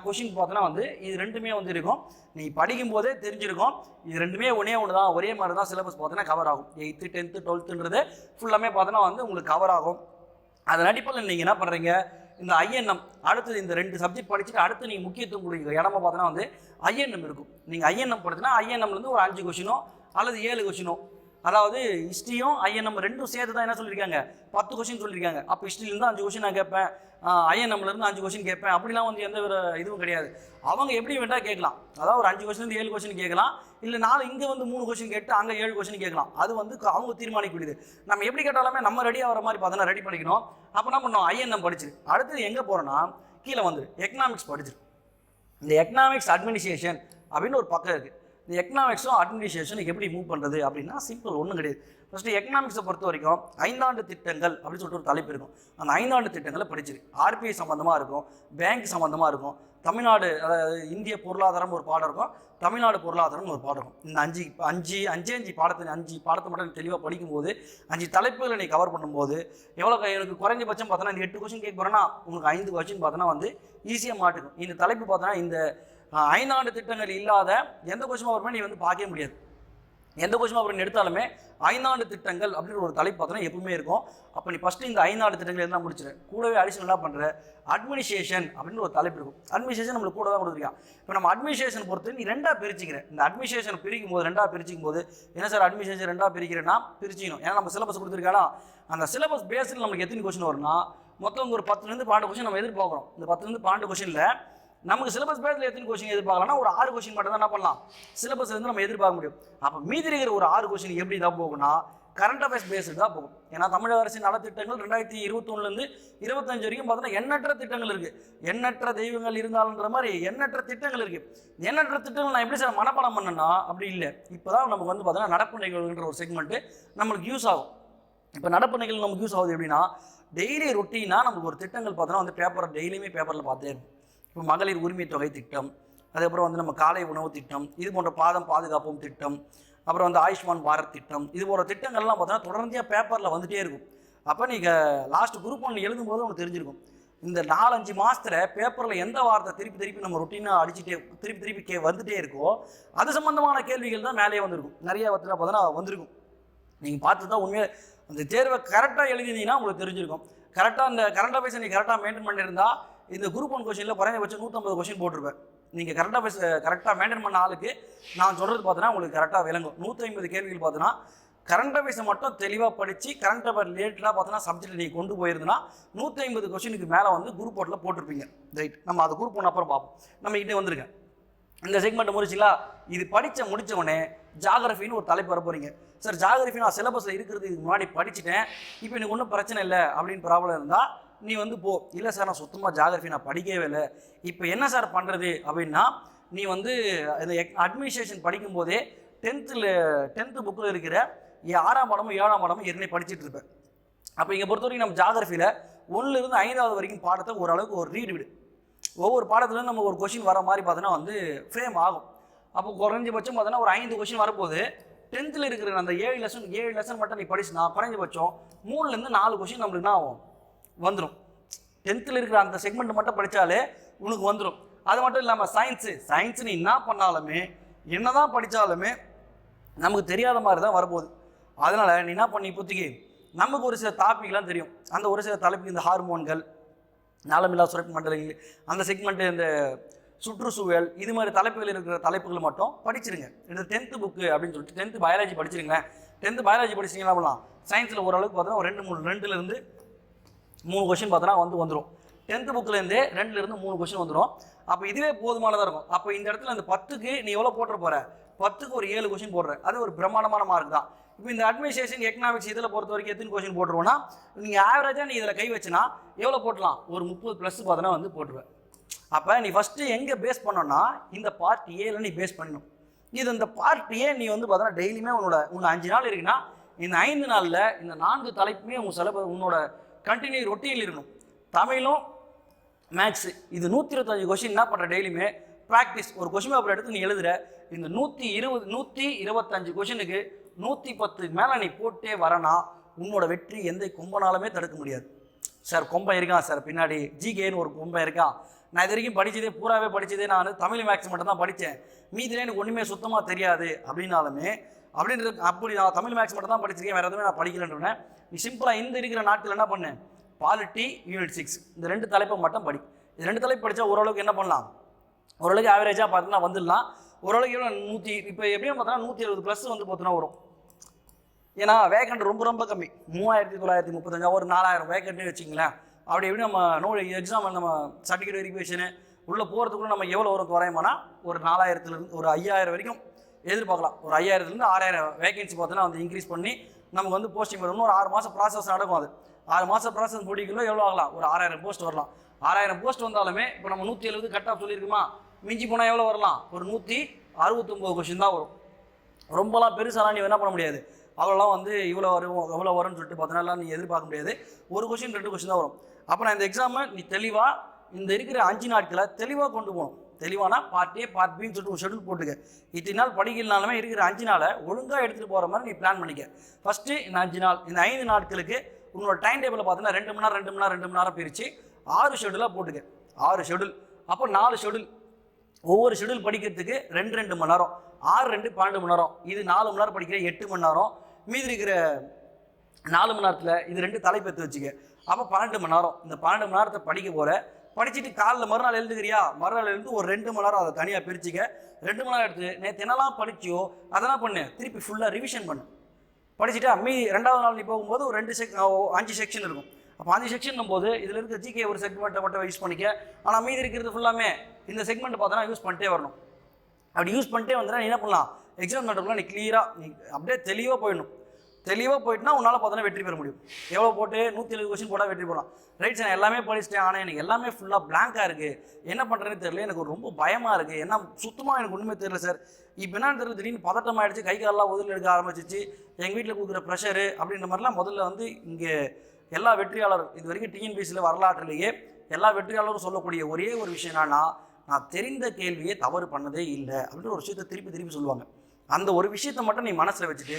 கொஷின் பார்த்தோன்னா வந்து இது ரெண்டுமே வந்து இருக்கும். நீ படிக்கும் போதே தெரிஞ்சிருக்கும். இது ரெண்டுமே ஒன்றே ஒன்று தான் ஒரே மாதிரி தான் சிலபஸ் பார்த்தோன்னா கவர் ஆகும் எயித்து டென்த்து டுவெல்த்துன்றது ஃபுல்லாமே பார்த்தோன்னா வந்து உங்களுக்கு கவர் ஆகும். அதன் அடிப்படையில் நீங்கள் என்ன பண்ணுறீங்க இந்த ஐஎன்எம் அடுத்தது இந்த ரெண்டு சப்ஜெக்ட் படிச்சுட்டு அடுத்து நீங்கள் முக்கியத்துவம் கொடுக்குற இடமா பார்த்தோன்னா வந்து ஐஎன்எம் இருக்கும். நீங்கள் ஐஎன்எம் படிச்சுன்னா ஐஎன்எம்லேருந்து ஒரு அஞ்சு கொஷினோ அல்லது ஏழு கொஷினோ அதாவது ஹிஸ்ட்ரியும் ஐஎன்எம் ரெண்டும் சேர்த்து தான் என்ன சொல்லியிருக்காங்க? பத்து கொஷின் சொல்லியிருக்காங்க. அப்போ ஹிஸ்ட்ரியிலேருந்து அஞ்சு கொஷின் நான் கேட்பேன். ஐஎன்எம்லேருந்து அஞ்சு கொஷின் கேட்பேன். அப்படிலாம் வந்து எந்த ஒரு இதுவும் கிடையாது. அவங்க எப்படி வேண்டாம் கேட்கலாம். அதாவது ஒரு அஞ்சு கொஸ்டின் ஏழு கொஸ்டின் கேட்கலாம். இல்லை நாலு இங்கே வந்து மூணு கொஸ்டின் கேட்டு அங்கே ஏழு கொஸ்டின் கேட்கலாம். அது வந்து அவங்க தீர்மானிக்கக்கூடியது. நம்ம எப்படி கேட்டாலுமே நம்ம ரெடி ஆகிற மாதிரி பார்த்தோன்னா ரெடி பண்ணிக்கணும். அப்போ என்ன பண்ணோம் ஐஎன்எம் படிச்சிரு. அடுத்து எங்கே போகிறோன்னா கீழே வந்துரு. எக்கனாமிக்ஸ் படிச்சிரு. இந்த எக்கனாமிக்ஸ் அட்மினிஸ்ட்ரேஷன் அப்படின்னு ஒரு பக்கம் இருக்குது இந்த எக்கனாமிக்ஸும் அட்மினிஸ்ட்ரேஷன் எப்படி மூவ் பண்ணுறது அப்படின்னா சிம்பிள் ஒன்றும் கிடையாது. ஃபஸ்ட்டு எக்கனாமிக்ஸை பொறுத்த வரைக்கும் ஐந்தாண்டு திட்டங்கள் அப்படின்னு சொல்லிட்டு ஒரு தலைப்பு இருக்கும். அந்த ஐந்தாண்டு திட்டங்களை படிச்சிருக்கு ஆர்பிஐ சம்மந்தமாக இருக்கும். பேங்க் சம்மந்தமாக இருக்கும். தமிழ்நாடு அதாவது இந்திய பொருளாதாரம் ஒரு பாடம் இருக்கும். தமிழ்நாடு பொருளாதாரம் ஒரு பாடம் இருக்கும். இந்த அஞ்சு அஞ்சு அஞ்சு அஞ்சு பாடத்தை அஞ்சு பாடத்தை மட்டும் தெளிவாக படிக்கும்போது அஞ்சு தலைப்புகளை நீ கவர் பண்ணும்போது எவ்வளோ எனக்கு குறைஞ்சபட்சம் பார்த்தோன்னா இந்த எட்டு கொஸ்டின் கேட்க போகிறேன்னா உங்களுக்கு ஐந்து கொஸ்டின் பார்த்தோன்னா வந்து ஈஸியாக மாட்டுக்கும். இந்த தலைப்பு பார்த்தோன்னா இந்த ஐந்தாண்டு திட்டங்கள் இல்லாத எந்த கொஸ்டின் வருமே நீ வந்து பார்க்கவே முடியாது. எந்த கொஸ்டின் பேப்பர் எடுத்தாலுமே ஐந்தாண்டு திட்டங்கள் அப்படின்ற ஒரு தலைப்பு பார்த்தோன்னா எப்பவுமே இருக்கும். அப்போ நீ ஃபஸ்ட்டு இந்த ஐந்தாண்டு திட்டங்கள் என்ன முடிச்சிரு. கூடவே அடிஷனலாக பண்ணுற அட்மினிஸ்ட்ரேஷன் அப்படின்னு ஒரு தலைப்பு இருக்கும். அட்மினிஸ்ட்ரேஷன் நம்மளுக்கு கூட தான் கொடுத்துருக்கான் இப்போ நம்ம அட்மினிஸ்ட்ரேஷன் பொறுத்து நீ ரெண்டாக பிரிச்சுக்கிற. இந்த அட்மினிஸ்ட்ரேஷன் பிரிக்கும் போது ரெண்டாக பிரிச்சிக்கும் போது என்ன சார் அட்மினிஸ்ட்ரேஷன் ரெண்டாக பிரிக்கிறேன்னா பிரிச்சிக்கணும். ஏன்னா நம்ம சிலபஸ் கொடுத்துருக்கானா? அந்த சிலபஸ் பேஸில் நமக்கு எத்தனை கொஸ்டின் வரும்னா மொத்தம் ஒரு பத்துலேருந்து பன்னெண்டு கொஸ்டின் நம்ம எதிர்பார்க்குறோம். இந்த பத்துலேருந்து பன்னெண்டு கொஸ்டினில் நமக்கு சிலபஸ் பேஸில் எத்தனை கொஸ்டின் எதிர்பார்க்கலாம்னா ஒரு ஆறு கொஸ்டின் மட்டும் தான் என்ன பண்ணலாம்? சிலபஸ் இருந்து நம்ம எதிர்பார்க்க முடியும். அப்போ மீதி இருக்கிற ஒரு ஆறு கொஸ்டின் எப்படி தான் போகும்னா கரண்ட் அஃபேர்ஸ் பேஸ்டு தான் போகும். ஏன்னா தமிழக அரசின் நலத்திட்டங்கள் ரெண்டாயிரத்தி இருபத்தொன்னுலேருந்து இருபத்தஞ்சு வரைக்கும் பார்த்தோன்னா எண்ணற்ற திட்டங்கள் இருக்குது எண்ணற்ற தெய்வங்கள் இருந்தாலுன்ற மாதிரி எண்ணற்ற திட்டங்கள் இருக்குது எண்ணற்ற திட்டங்கள் நான் எப்படி சார் மனப்பாடம் பண்ணேன்னா அப்படி இல்லை. இப்போ தான் நமக்கு வந்து பார்த்தோன்னா நடப்பு நிகழ்வுன்ற ஒரு செக்மெண்ட்டு நம்மளுக்கு யூஸ் ஆகும். இப்போ நடப்பு நிகழ்வு நமக்கு யூஸ் ஆகுது எப்படின்னா டெய்லி ரொட்டீனாக நமக்கு ஒரு திட்டங்கள் பார்த்தோன்னா வந்து பேப்பர் டெய்லியுமே பேப்பரில் பார்த்தே இருக்கும் இப்போ மகளிர் உரிமை தொகை திட்டம் அதுக்கப்புறம் வந்து நம்ம காலை உணவு திட்டம் இது போன்ற பாதம் பாதுகாப்பும் திட்டம் அப்புறம் வந்து ஆயுஷ்மான் பாரத் திட்டம் இது போன்ற திட்டங்கள்லாம் பார்த்தோன்னா தொடர்ந்தியாக பேப்பரில் வந்துகிட்டே இருக்கும். அப்போ நீங்கள் லாஸ்ட் குரூப் ஒன்று எழுதும்போது உங்களுக்கு தெரிஞ்சிருக்கும். இந்த நாலஞ்சு மாதத்தில் பேப்பரில் எந்த வார்த்தை திருப்பி திருப்பி நம்ம ரொட்டீனாக அடிச்சுட்டே திருப்பி திருப்பி கே வந்துகிட்டே இருக்கோ அது சம்மந்தமான கேள்விகள் தான் மேலேயே வந்திருக்கும். நிறைய வந்து பார்த்தோன்னா வந்திருக்கும். நீங்கள் பார்த்து தான் உண்மையாக அந்த தேர்வை கரெக்டாக எழுதினீங்கன்னா உங்களுக்கு தெரிஞ்சிருக்கும். கரெக்டாக அந்த கரண்ட் அஃபேர்ஸை நீங்கள் கரெக்டாக மெயின்டைன் பண்ணியிருந்தா இந்த குரூப் ஒன் கொஷினில் குறைஞ்சபட்சம் நூற்றம்பது கொஷின் போட்டிருப்பேன் நீங்கள் கரெக்டாக பேச கரெக்டாக மெயின்டைன் பண்ண ஆளுக்கு நான் சொல்கிறது பார்த்தோன்னா உங்களுக்கு கரெக்டாக விளங்கும். நூற்றி ஐம்பது கேள்விகள் பார்த்தோன்னா கரண்ட் அஃபேர்ஸை மட்டும் தெளிவாக படித்து கரண்ட் அஃபேர் ரிலேட்டடாக பார்த்தோன்னா சப்ஜெக்ட் நீங்கள் கொண்டு போயிருந்தனா நூற்றி ஐம்பது கொஷினுக்கு மேலே வந்து குரூப் ஒன்றில் போட்டிருப்பீங்க. ரைட் நம்ம அது குரூப் ஒன்று அப்புறம் பார்ப்போம். நம்ம கிட்டே வந்திருக்கேன். இந்த செக்மெண்ட் முடிச்சுங்களா? இது படித்த முடித்தவொடனே உடனே ஜாகிரஃபின்னு ஒரு தலைப்பு வர போகிறீங்க சார் ஜாகிரஃபி நான் சிலபஸில் இருக்கிறது இதுக்கு முன்னாடி படிச்சுட்டேன். இப்போ எனக்கு ஒன்றும் பிரச்சனை இல்லை அப்படின்னு ப்ராப்ளம் இருந்தால் நீ வந்து போ. இல்லை சார் நான் சுத்தமாக ஜாகிரஃபி நான் படிக்கவே இல்லை. இப்போ என்ன சார் பண்ணுறது அப்படின்னா நீ வந்து இந்த அட்மினிஸ்ட்ரேஷன் படிக்கும்போதே டென்த்தில் டென்த்து புக்கில் இருக்கிற ஆறாம் படமும் ஏழாம் படமும் ஏற்கனவே படிச்சுட்டு இருப்பேன் அப்போ இங்கே பொறுத்த வரைக்கும் நம்ம ஜாகிரஃபியில் ஒன்றுலேருந்து ஐந்தாவது வரைக்கும் பாடத்தை ஓரளவுக்கு ஒரு ரீடு விடு. ஒவ்வொரு பாடத்துலேருந்து நம்ம ஒரு கொஷின் வர மாதிரி பார்த்தோன்னா வந்து ஃப்ரேம் ஆகும். அப்போ குறைஞ்சபட்சம் பார்த்தோன்னா ஒரு ஐந்து கொஷின் வரப்போகுது. டென்த்தில் இருக்கிற அந்த ஏழு லெசன் ஏழு லெசன் மட்டும் நீ படிச்சுனா குறைஞ்சபட்சம் மூணுலேருந்து நாலு கொஷின் நம்மளுக்கு என்ன ஆகும்? வந்துடும் டென்த்தில் இருக்கிற அந்த செக்மெண்ட் மட்டும் படித்தாலே உனக்கு வந்துடும் அது மட்டும் இல்லாமல் சயின்ஸு சயின்ஸ் நீ என்ன பண்ணாலுமே என்ன தான் படித்தாலுமே நமக்கு தெரியாத மாதிரி தான் வரப்போகுது. அதனால் நீ என்ன பண்ணி இப்போதைக்கு? நமக்கு ஒரு சில டாபிக்லாம் தெரியும். அந்த ஒரு சில தலைப்புக்கு இந்த ஹார்மோன்கள் நலமில்லா சுரப்பு மண்டலங்கள் அந்த செக்மெண்ட்டு இந்த சுற்றுச்சூழல் இது மாதிரி தலைப்புகள் இருக்கிற தலைப்புகள் மட்டும் படிச்சிருங்க. இந்த டென்த்து புக்கு அப்படின்னு சொல்லிட்டு டென்த்து பயாலஜி படிச்சிருங்களேன். டென்த்து பயாலஜி படிச்சிங்கன்னா பண்ணலாம் சயின்ஸில் ஓரளவுக்கு பார்த்தோன்னா ஒரு ரெண்டு மூணு ரெண்டுலேருந்து மூணு கொஷின் பார்த்தோன்னா வந்து வந்துடும் டென்த்து புக்லேருந்தே ரெண்டுலேருந்து மூணு கொஷின் வந்துடும் அப்போ இதுவே போதுமானதாக இருக்கும். அப்போ இந்த இடத்துல இந்த பத்துக்கு நீ எவ்வளோ போட்டுற போகிற பத்துக்கு ஒரு ஏழு கொஷின் போடுற. அது ஒரு பிரம்மாண்டமான மார்க் தான். இப்போ இந்த அட்மினிஸ்ட்ரேஷன் எக்கனாமிக்ஸ் இதில் பொறுத்த வரைக்கும் எத்தனை கொஷின் போட்டுருவோன்னா நீங்கள் ஆவரேஜாக நீ இதில் கை வச்சுனா எவ்வளோ போட்டலாம்? ஒரு முப்பது ப்ளஸ் பார்த்தோன்னா வந்து போட்டுருவேன் அப்போ நீ ஃபஸ்ட்டு எங்கே பேஸ் பண்ணோன்னா இந்த பார்ட் ஏல நீ பேஸ் பண்ணணும். இது இந்த பார்ட் ஏ நீ வந்து பார்த்தோன்னா டெய்லியுமே உன்னோட உங்கள் அஞ்சு நாள் இருக்குன்னா இந்த ஐந்து நாளில் இந்த நான்கு தலைப்புமே உங்கள் செலவு உன்னோட கண்டினியூ ரொட்டீனில் இருக்கணும். தமிழும் மேக்ஸு இது நூற்றி இருபத்தஞ்சு கொஷின் என்ன பண்ணுற டெய்லியுமே ப்ராக்டிஸ் ஒரு கொஷின் பேப்பர் எடுத்து நீ எழுதுற. இந்த நூற்றி இருபது நூற்றி இருபத்தஞ்சு கொஷினுக்கு நூற்றி பத்து மேலே நீ போட்டே வரனா உன்னோட வெற்றி எந்த கொம்பனாலுமே தடுக்க முடியாது. சார் கொம்பன் இருக்கான் சார் பின்னாடி. ஜிகேன்னு ஒரு கொம்பன் இருக்கான். நான் இது வரைக்கும் படித்ததே பூராவே படித்ததே நான் தமிழ் மேக்ஸ் மட்டும் தான் படித்தேன் மீதிலே எனக்கு ஒன்றுமே சுத்தமாக தெரியாது. அப்படின்னாலுமே அப்படின்னு அப்படி நான் தமிழ் மேக்ஸ் மட்டும் தான் படிச்சிருக்கேன் வேறு எதுவுமே நான் படிக்கலன்றேன் நீ சிம்பிளாக இந்த இருக்கிற நாட்டில் என்ன பண்ணு? பாலிட்டி யூனிட் சிக்ஸ் இந்த ரெண்டு தலைப்பை மட்டும் படி. இது ரெண்டு தலைப்பு படித்தா ஓரளவுக்கு என்ன பண்ணலாம்? ஓரளவுக்கு ஆவரேஜாக பார்த்தீங்கன்னா வந்துடலாம். ஓரளவுக்கு எவ்வளோ நூற்றி இப்போ எப்படியும் பார்த்தோன்னா நூற்றி எழுபது ப்ளஸ் வந்து பார்த்தீங்கன்னா வரும். ஏன்னா வேக்கண்ட் ரொம்ப ரொம்ப கம்மி. மூவாயிரத்தி தொள்ளாயிரத்தி முப்பத்தஞ்சா ஒரு நாலாயிரம் வேக்கண்ட்னு வச்சிங்களேன் அப்படி எப்படி நம்ம நோ எக்ஸாம் நம்ம சர்டிஃபிகேட் வெரிஃபிகேஷனு உள்ளே போகிறதுக்குள்ள நம்ம எவ்வளோ வரும் தோராயமானா? ஒரு நாலாயிரத்துலேருந்து ஒரு ஐயாயிரம் வரைக்கும் எதிர்பார்க்கலாம். ஒரு ஐயாயிரத்துலேருந்து ஆறாயிரம் வேகன்சி பார்த்தோன்னா வந்து இன்க்ரீஸ் பண்ணி நமக்கு வந்து போஸ்டிங் வரும் இன்னும் ஒரு ஆறு மாதம் ப்ராசஸ் நடக்கும் அது. ஆறு மாதம் ப்ராசஸ் முடிக்கல எவ்வளோ ஆகலாம்? ஒரு ஆறாயிரம் போஸ்ட் வரலாம். ஆறாயிரம் போஸ்ட் வந்தாலுமே இப்போ நம்ம நூற்றி எழுபது கட் ஆஃப் சொல்லியிருக்குமா? மிஞ்சி போனால் எவ்வளோ வரலாம்? ஒரு நூற்றி அறுபத்தொம்போது கொஷின் தான் வரும். ரொம்பலாம் பெருசாலாம் நீ என்ன பண்ண முடியாது. அவ்வளோலாம் வந்து இவ்வளோ வரும் எவ்வளோ வரும்னு சொல்லிட்டு பார்த்தனால நீ எதிர்பார்க்க முடியாது. ஒரு கொஷின் ரெண்டு கொஷின் தான் வரும். அப்போ நான் இந்த எக்ஸாமை நீ தெளிவாக இந்த இருக்கிற அஞ்சு நாட்களை தெளிவாக கொண்டு போகணும். தெளிவானா பார்ட் ஏ பார்ட் பின்னு சொல்லிட்டு ஒரு ஷெடியூல் போட்டுக்க இத்தனை நாள் படிக்கலனாலுமே இருக்கிற அஞ்சு நாளை ஒழுங்காக எடுத்துகிட்டு போகிற மாதிரி நீ பிளான் பண்ணிக்க. ஃபஸ்ட்டு இந்த அஞ்சு நாள் இந்த ஐந்து நாட்களுக்கு உன்னோட டைம் டேபிளில் பார்த்தீங்கன்னா ரெண்டு மணி நேரம் ரெண்டு மணி நேரம் ரெண்டு மணி நேரம் பிரித்து ஆறு ஷெடியூலாக போட்டுக்க ஆறு ஷெடியூல் அப்போ நாலு ஷெடியூல் ஒவ்வொரு ஷெடியூல் படிக்கிறதுக்கு ரெண்டு ரெண்டு மணி நேரம். ஆறு ரெண்டு பன்னெண்டு மணி நேரம். இது நாலு மணி நேரம் படிக்கிற எட்டு மணி நேரம். மீதி இருக்கிற நாலு மணி நேரத்தில் இது ரெண்டு தலைப்பு எடுத்து வச்சுக்க. அப்போ பன்னெண்டு மணி நேரம். இந்த பன்னெண்டு மணி நேரத்தை படிக்க போகிற படிச்சுட்டு காலில் மறுநாள் எழுந்துக்கிறியா? மறுநாள் எழுந்து ஒரு ரெண்டு மணி நேரம் அதை தனியாக பிரிச்சுக்க. ரெண்டு மணி நேரம் எடுத்து நேற்று என்னெல்லாம் படிச்சியோ அதெல்லாம் பண்ணு. திருப்பி ஃபுல்லாக ரிவிஷன் பண்ணு. படிச்சுட்டு மீ ரெண்டாவது நாள் நீ போகும்போது ஒரு ரெண்டு செக் அஞ்சு செக்ஷன் இருக்கும். அப்போ அஞ்சு செக்ஷன் போது இதில் இருக்க ஜிகே ஒரு செக்மெண்ட்டை மட்டும் யூஸ் பண்ணிக்க. ஆனால் மீதி இருக்கிறது ஃபுல்லாமே இந்த செக்மெண்ட் பார்த்தோன்னா யூஸ் பண்ணிட்டே வரணும். அப்படி யூஸ் பண்ணிட்டே வந்தா நீ என்ன பண்ணலாம்? எக்ஸாம் நடக்கலாம் நீ கிளியராக நீ அப்படியே தெளிவாக போயிடணும். தெளிவாக போயிட்டுனா உன்னால் பார்த்தோன்னா வெற்றி பெற முடியும். எவ்வளோ போட்டு நூற்றி எழுபது கொஸ்டின் போட்டால் வெற்றி போகலாம் ரைட் சார் எல்லாமே படிச்சிட்டேன் ஆனால் எனக்கு எல்லாமே ஃபுல்லாக பிளாங்காக இருக்குது என்ன பண்ணுறேன்னு தெரியல எனக்கு ரொம்ப பயமாக இருக்குது என்ன சுத்தமாக எனக்கு ஒன்றுமே தெரியல சார் இப்போ என்னன்னு தெரியல திடீர்னு பதட்டம் ஆகிடுச்சு கை காலெல்லாம் உதவி எடுக்க ஆரம்பிச்சிச்சு. எங்கள் வீட்டில் கொடுக்குற ப்ரெஷரு அப்படின்ற மாதிரிலாம் முதல்ல வந்து இங்கே எல்லா வெற்றியாளரும் இது வரைக்கும் டிஎன்பிசியில் வரலாற்றுலேயே எல்லா வெற்றியாளரும் சொல்லக்கூடிய ஒரே ஒரு விஷயம் என்னன்னா நான் தெரிந்த கேள்வியை தவறு பண்ணதே இல்லை அப்படின்ற ஒரு விஷயத்தை திருப்பி திருப்பி சொல்லுவாங்க. அந்த ஒரு விஷயத்தை மட்டும் நீ மனசில் வச்சுட்டு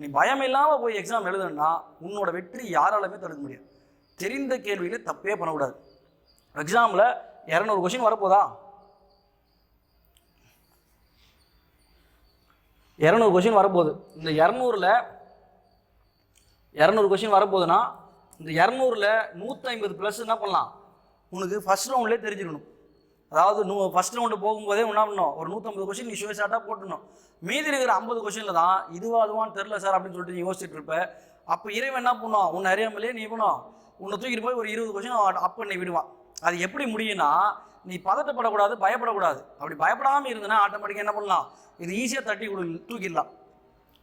நீ பயம் இல்லாமல் போய் எக்ஸாம் எழுதுனா உன்னோட வெற்றி யாராலுமே தடுக்க முடியாது. தெரிந்த கேள்வியில் தப்பே பண்ணக்கூடாது. எக்ஸாமில் இரநூறு கொஷின் வரப்போதா? இரநூறு கொஷின் வரப்போகுது. இந்த இரநூறுல இரநூறு கொஷின் வரப்போகுதுன்னா இந்த இரநூறுல நூற்றி ஐம்பது ப்ளஸ் என்ன பண்ணலாம். உனக்கு ஃபஸ்ட் ரவுண்ட்லேயே தெரிஞ்சிருக்கணும். அதாவது நூ ஃபஸ்ட் ரவுண்டு போகும்போதே என்ன பண்ணணும்? ஒரு நூற்றம்பது கொஷின் நீ ஷுவர் ஷார்ட்டாக போட்டணும் மீதி இருக்கிற ஐம்பது கொஷினில் தான் இதுவாக அதுவான்னு தெரில சார் அப்படின்னு சொல்லிட்டு நீ யோசிச்சுட்டு இருப்ப. அப்போ இறைவன் என்ன பண்ணும் உன்னை அறியாமலே நீ பண்ணும் உன்னை தூக்கிட்டு போய் ஒரு இருபது கொஷின் அப் பண்ணி விடுவான். அது எப்படி முடியும்னா நீ பதட்டப்படக்கூடாது பயப்படக்கூடாது. அப்படி பயப்படாமல் இருந்தனா ஆட்டோமேட்டிக்காக என்ன பண்ணலாம்? இது ஈஸியாக தட்டி கொடு தூக்கிடலாம்.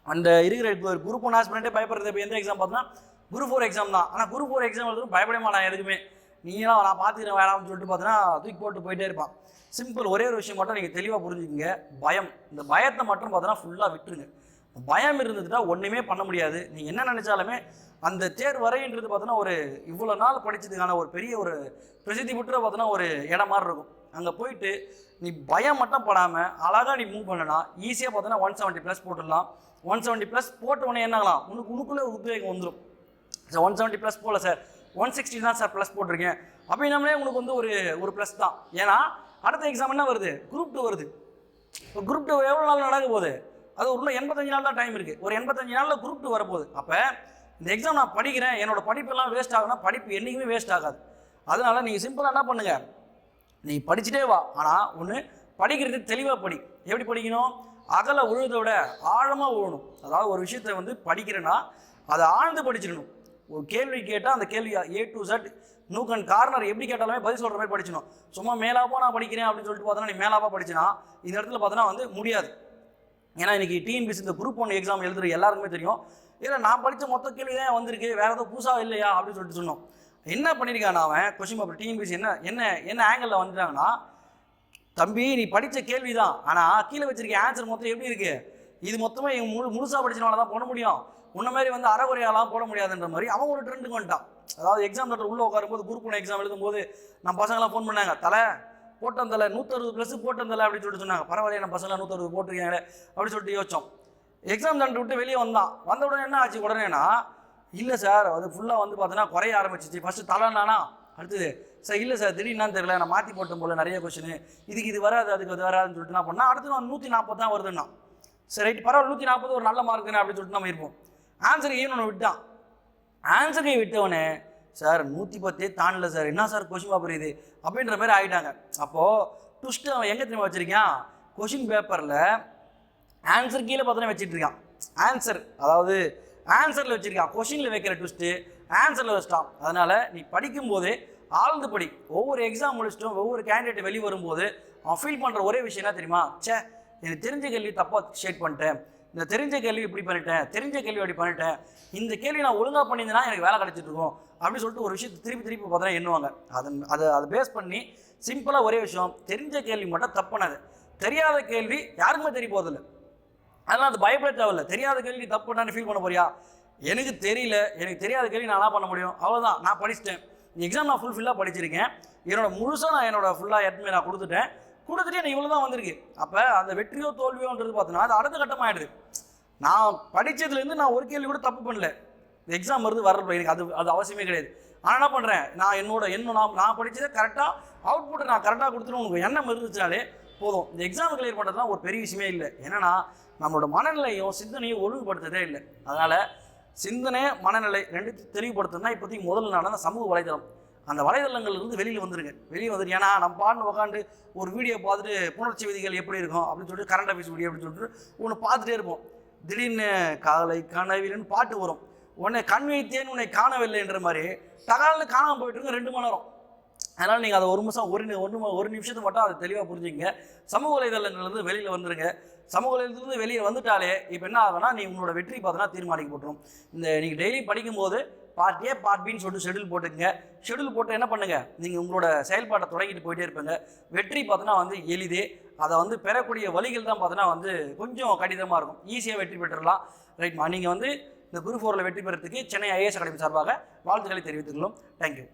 அந்த இருக்கிற குரூப் ஒன் ஆஸ்பிரண்ட்டே பயப்படுறது இப்போ எந்த எக்ஸாம் பார்த்தோன்னா குரூப் ஃபோர் எக்ஸாம் தான். ஆனால் குரூப் ஃபோர் எக்ஸாம் எழுதும் பயப்படமா எதுக்குமே. நீங்களாம் நான் பார்த்துக்கிறேன் வேணாம்னு சொல்லிட்டு பார்த்தீங்கன்னா தூக்கி போட்டு போயிட்டே இருப்பான். சிம்பிள் ஒரே ஒரு விஷயம் மட்டும் நீங்கள் தெளிவாக புரிஞ்சுக்கங்க. பயம். இந்த பயத்தை மட்டும் பார்த்தோன்னா ஃபுல்லாக விட்டுருங்க. பயம் இருந்ததுன்னா ஒன்றுமே பண்ண முடியாது. நீங்கள் என்ன நினச்சாலுமே அந்த தேர் வரைன்றது பார்த்தோன்னா ஒரு இவ்வளோ நாள் படித்ததுக்கான ஒரு பெரிய ஒரு பிரசித்தி பெற்ற பார்த்தோன்னா ஒரு இடம் மாதிரி இருக்கும். அங்கே போயிட்டு நீ பயம் மட்டும் படாமல் அழகாக நீ மூவ் பண்ணலாம். ஈஸியாக பார்த்தோன்னா ஒன் செவன்ட்டி ப்ளஸ் போட்டுடலாம். ஒன் செவன்ட்டி ப்ளஸ் போட்ட உடனே என்ன ஆகலாம்? உனக்கு உனக்குள்ளே உத்வேகம் வந்துடும் சார் ஒன் செவன்ட்டி ப்ளஸ் போகல சார் ஒன் சிக்ஸ்டி தான் சார் ப்ளஸ் போட்டிருக்கேன். அப்படின்னாமலே உங்களுக்கு வந்து ஒரு ஒரு ப்ளஸ் தான். ஏன்னா அடுத்த எக்ஸாம் என்ன வருது? குரூப் டூ வருது. இப்போ குரூப் டூ எவ்வளோ நாள் நடக்க போகுது? அது ஒரு எண்பத்தஞ்சு நாள் தான் டைம் இருக்குது ஒரு எண்பத்தஞ்சு நாளில் குரூப் டூ வரப்போகுது. அப்போ இந்த எக்ஸாம் நான் படிக்கிறேன். என்னோட படிப்பெல்லாம் வேஸ்ட் ஆகுனா படிப்பு என்றைக்குமே வேஸ்ட் ஆகாது. அதனால் நீங்கள் சிம்பிளாக என்ன பண்ணுங்கள் நீ படிச்சுட்டே வா. ஆனால் ஒன்று படிக்கிறது தெளிவாக படி. எப்படி படிக்கணும்? அகல உழுதை விட ஆழமாக உழணும். அதாவது ஒரு விஷயத்தை வந்து படிக்கிறேன்னா அதை ஆழ்ந்து படிச்சிடணும். ஒரு கேள்வி கேட்டால் அந்த கேள்வி A to Z nook and corner எப்படி கேட்டாலுமே பதில் சொல்கிற மாதிரி படிச்சணும் சும்மா மேலாப்பா நான் படிக்கிறேன் அப்படின்னு சொல்லிட்டு பார்த்தோன்னா நீ மேலாப்பாக படிச்சினா இந்த இடத்துல பார்த்தோன்னா வந்து முடியாது. ஏன்னா இன்றைக்கி டிஎன்பிசி இந்த குரூப் ஒன் எக்ஸாம் எழுதுற எல்லாருக்குமே தெரியும். இல்லை நான் படித்த மொத்த கேள்வி தான் வந்திருக்கு. வேறு ஏதோ புதுசாக இல்லையா அப்படின்னு சொல்லிட்டு சொன்னோம். என்ன பண்ணியிருக்கான் அவன் கொஸ்டின் பேப்பர் டிஎன்பிசி என்ன என்ன என்ன ஆங்கிளில் வந்துட்டாங்கன்னா தம்பி நீ படித்த கேள்வி தான் ஆனால் கீழே வச்சிருக்க ஆன்சர் மொத்தம் எப்படி இருக்குது இது மொத்தமாக இவங்க முழு முழுசாக படிச்சனால தான் போட முடியும். உன்ன மாதிரி வந்து அறகுறையாலாம் போட முடியாதுன்ற மாதிரி அவன் ஒரு ட்ரெண்டுக்கு வந்துட்டான். அதாவது எக்ஸாம் லெட்டர் உள்ளே உட்காரும்போது குரூப் ஒன் எக்ஸாம் எழுதும்போது நம்ம பசங்களாம் ஃபோன் பண்ணாங்க தலை போட்டோம் தலை நூற்றறுபது ப்ளஸ் போட்டம் தலை அப்படின்னு சொல்லிட்டு சொன்னாங்க. பரவாயில்ல நம்ம பசங்களாம் நூற்றறுபது போட்டிருக்காங்களே அப்படின்னு சொல்லிட்டு யோசிச்சோம். எக்ஸாம் சென்டர் விட்டு வெளியே வந்தான். வந்த உடனே என்ன ஆச்சு? உடனேனா இல்லை சார் அது ஃபுல்லாக வந்து பார்த்தீங்கன்னா குறைய ஆரம்பிச்சிச்சு. ஃபஸ்ட்டு தலைனானா அடுத்தது சார் இல்லை சார் திடீர்னு தெரியல நான் மாற்றி போட்டோம் போல நிறைய கொஷின் இதுக்கு இது வராது அதுக்கு அது வராதுன்னு சொல்லிட்டு என்ன பண்ணால் அடுத்து நான் நூற்றி நாற்பது தான் வருதுன்னா சரி ரைட் பரவாயில்ல நூற்றி நாற்பது ஒரு நல்ல மார்க்குன்னு அப்படின்னு சொல்லிட்டு நம்ம இருப்போம். ஆன்சர் ஈவன் ஒன்று விட்டான் கை விட்டவனே சார் நூற்றி பத்தே தாண்டல சார். என்ன சார் கொஷின் பேப்பர் இது? அப்படின்ற மாதிரி ஆகிட்டாங்க அப்போது ட்விஸ்ட்டு அவன் எங்கே திரும்ப வச்சுருக்கான்? கொஷின் பேப்பரில் ஆன்சர் கீழே பார்த்தோன்னே வச்சுட்டு இருக்கான். ஆன்சர் அதாவது ஆன்சரில் வச்சுருக்கான். கொஷினில் வைக்கிற ட்விஸ்ட்டு ஆன்சரில் வச்சிட்டான் அதனால் நீ படிக்கும்போது ஆழ்ந்து படி. ஒவ்வொரு எக்ஸாம் முடிச்சிட்டும் ஒவ்வொரு கேண்டிடேட் வெளியே வரும்போது அவன் ஃபீல் பண்ணுற ஒரே விஷயம் என்ன தெரியுமா? ச்சே எனக்கு தெரிஞ்ச கேள்வி தப்பாக ஷேட் பண்ணிட்டேன். இந்த தெரிஞ்ச கேள்வி இப்படி பண்ணிட்டேன் தெரிஞ்ச கேள்வி அப்படி பண்ணிட்டேன் இந்த கேள்வி நான் ஒழுங்காக பண்ணியிருந்தேன்னா எனக்கு வேலை கிடச்சிட்டு இருக்கும் அப்படின்னு சொல்லிட்டு ஒரு விஷயத்தை திருப்பி திருப்பி பார்த்தா எண்ணுவாங்க. அதன் அதை அதை பேஸ் பண்ணி சிம்பிளாக ஒரே விஷயம் தெரிஞ்ச கேள்வி மட்டும் தப்புனது தெரியாத கேள்வி யாருக்குமே தெரிய போதில்லை அதனால் அது பயப்பட தேவையில்ல. தெரியாத கேள்வி தப்பு பண்ணான்னு ஃபீல் பண்ண போறியா? எனக்கு தெரியல. எனக்கு தெரியாத கேள்வி நான் என்ன பண்ண முடியும்? அவ்வளோதான் நான் படிச்சிட்டேன். எக்ஸாம் நான் ஃபுல்ஃபில்லாக படிச்சிருக்கேன். என்னோட முழுசாக நான் என்னோட ஃபுல்லாக எட்மே நான் கொடுத்துட்டேன். கூட எனக்கு இவ்வளோ தான் வந்திருக்கு. அப்போ அந்த வெற்றியோ தோல்வியோன்றது பார்த்தோன்னா அது அடுத்த கட்டமாகிடுது நான் படித்ததுலேருந்து நான் ஒரு கேள்வி கூட தப்பு பண்ணல. எக்ஸாம் வருது வர்றப்ப எனக்கு அது அது அவசியமே கிடையாது. ஆனால் என்ன பண்ணுறேன் நான் என்னோட என்ன நான் நான் படித்ததை கரெக்டாக அவுட்புட்டை நான் கரெக்டாக கொடுத்துட்டு உனக்கு எண்ணம் இருந்துச்சுனாலே போதும். இந்த எக்ஸாம் கிளியர் பண்ணுறதுலாம் ஒரு பெரிய விஷயமே இல்லை. என்னென்னா நம்மளோட மனநிலையும் சிந்தனையும் ஒழுங்குபடுத்ததே இல்லை. அதனால் சிந்தனை மனநிலை ரெண்டு தெளிவுபடுத்தணும்னா இப்போதைக்கு முதல்ல நடந்த சமூக வலைதளம் அந்த வலைதளங்கள்லேருந்து வெளியில் வந்துருங்க. வெளியே வந்துரு ஏன்னா நம்ம பாட்டு உட்காந்து ஒரு வீடியோ பார்த்துட்டு புணர்ச்சி விதிகள் எப்படி இருக்கும்? அப்படின்னு சொல்லிட்டு கரண்ட் அஃபேர்ஸ் வீடியோ அப்படின்னு சொல்லிட்டு ஒன்று பார்த்துட்டே இருப்போம். திடீர்னு காலை கனவில்னு பாட்டு வரும். உன்னை கண் வைத்தேன் உன்னை காணவில்லைன்ற மாதிரி தகால்னு காணாமல் போயிட்டு இருக்கும் ரெண்டு மணி நேரம். அதனால் நீங்கள் அதை ஒரு நிமிஷம் ஒரு நி- ஒரு ஒரு நிமிஷத்தை மட்டும் அதை தெளிவாக புரிஞ்சுங்க சமூக வலைதளங்கள்லேருந்து வெளியில் வந்துருங்க. சமூக வலைதளத்துலேருந்து வெளியே வந்துட்டாலே இப்போ என்ன ஆகுனா நீ உங்களோட வெற்றி பார்த்தோன்னா தீர்மானிக்கப்பட்டுரும். இந்த நீங்கள் டெய்லி படிக்கும்போது பார்ட் ஏ பார்ட் பின்னு சொல்லிட்டு ஷெடியூல் போட்டுக்கங்க. ஷெடியூல் போட்டு என்ன பண்ணுங்கள் நீங்கள் உங்களோட செயல்பாட்டை தொடங்கிட்டு போயிட்டே இருப்பீங்க. வெற்றி பார்த்தோன்னா வந்து எளிதே. அதை வந்து பெறக்கூடிய வழிகள் தான் பார்த்தோன்னா வந்து கொஞ்சம் கடினமாக இருக்கும். ஈஸியாக வெற்றி பெற்றுடலாம். ரைட்மா நீங்கள் வந்து இந்த குரு ஃபோரில் வெற்றி பெறத்துக்கு சென்னை ஐஏஎஸ் அகாடமி சார்பாக வாழ்த்துக்களை தெரிவித்துக்கொள்ளும் தேங்க்யூ